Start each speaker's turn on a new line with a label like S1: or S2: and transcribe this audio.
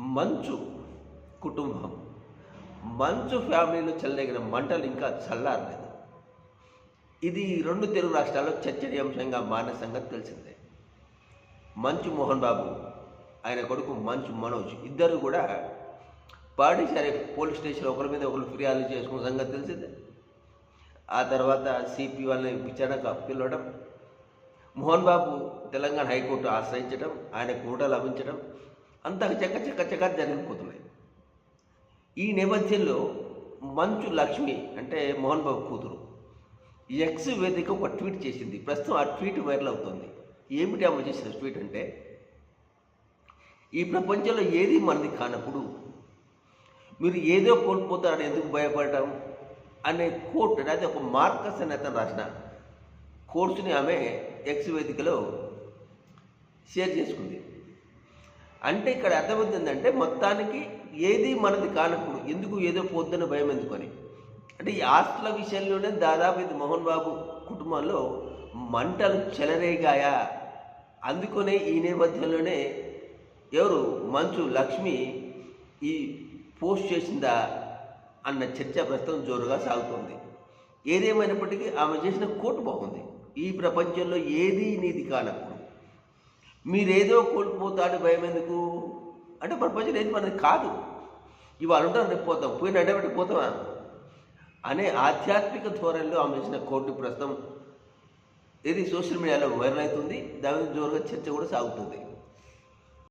S1: మంచు కుటుంబం. మంచు ఫ్యామిలీలో చెలరేగిన మంటలు ఇంకా చల్లారలేదు. ఇది రెండు తెలుగు రాష్ట్రాల్లో చర్చనీయాంశంగా మారిన సంగతి తెలిసిందే. మంచు మోహన్ బాబు ఆయన కొడుకు మంచు మనోజ్ ఇద్దరు కూడా పాడిశారి పోలీస్ స్టేషన్ ఒకరి మీద ఒకరు ఫిర్యాదు చేసుకున్న సంగతి తెలిసిందే. ఆ తర్వాత సిపి వాళ్ళని విచారణకు అప్పిల్లడం మోహన్ బాబు తెలంగాణ హైకోర్టు ఆశ్రయించడం ఆయన కూడా లభించడం అంతగా చక్క చక్క చక్క జరిగిపోతున్నాయి. ఈ నేపథ్యంలో మంచు లక్ష్మి అంటే మోహన్ బాబు కూతురు ఎక్స్ వేదిక ఒక ట్వీట్ చేసింది. ప్రస్తుతం ఆ ట్వీట్ వైరల్ అవుతుంది. ఏమిటి ఆమె చేసిన ట్వీట్ అంటే ఈ ప్రపంచంలో ఏది మనది కానప్పుడు మీరు ఏదో కోల్పోతారని ఎందుకు భయపడటం అనే కోట్ అనేది ఒక మార్కస్ అని అతను రాసిన కోర్సుని ఆమె ఎక్స్ వేదికలో షేర్ చేసుకుంది. అంటే ఇక్కడ అర్థమవుతుందంటే ఏంటంటే మొత్తానికి ఏది మనది కానప్పుడు ఎందుకు ఏదో పోద్దని భయం ఎందుకని? అంటే ఈ ఆస్తుల విషయంలోనే దాదాపు ఇది మోహన్ బాబు కుటుంబంలో మంటలు చెలరేగాయా? అందుకనే ఈ నేపథ్యంలోనే ఎవరు? మంచు లక్ష్మి ఈ పోస్ట్ చేసిందా అన్న చర్చ ప్రస్తుతం జోరుగా సాగుతోంది. ఏదేమైనప్పటికీ ఆమె చేసిన కోటు బాగుంది. ఈ ప్రపంచంలో ఏది నీది కానప్పుడు మీరేదో కోల్పోతాడు భయం ఎందుకు అంటే ప్రపంచం ఏది? మనది కాదు. ఇవాళ ఉంటాం రేపు పోతాం. పోయిన అడ్డబెట్టి పోతామా? అనే ఆధ్యాత్మిక ధోరణిలో ఆమె చేసిన కోర్టు ప్రస్తుతం. ఇది సోషల్ మీడియాలో వైరల్ అవుతుంది. దాని జోరుగా చర్చ కూడా సాగుతుంది.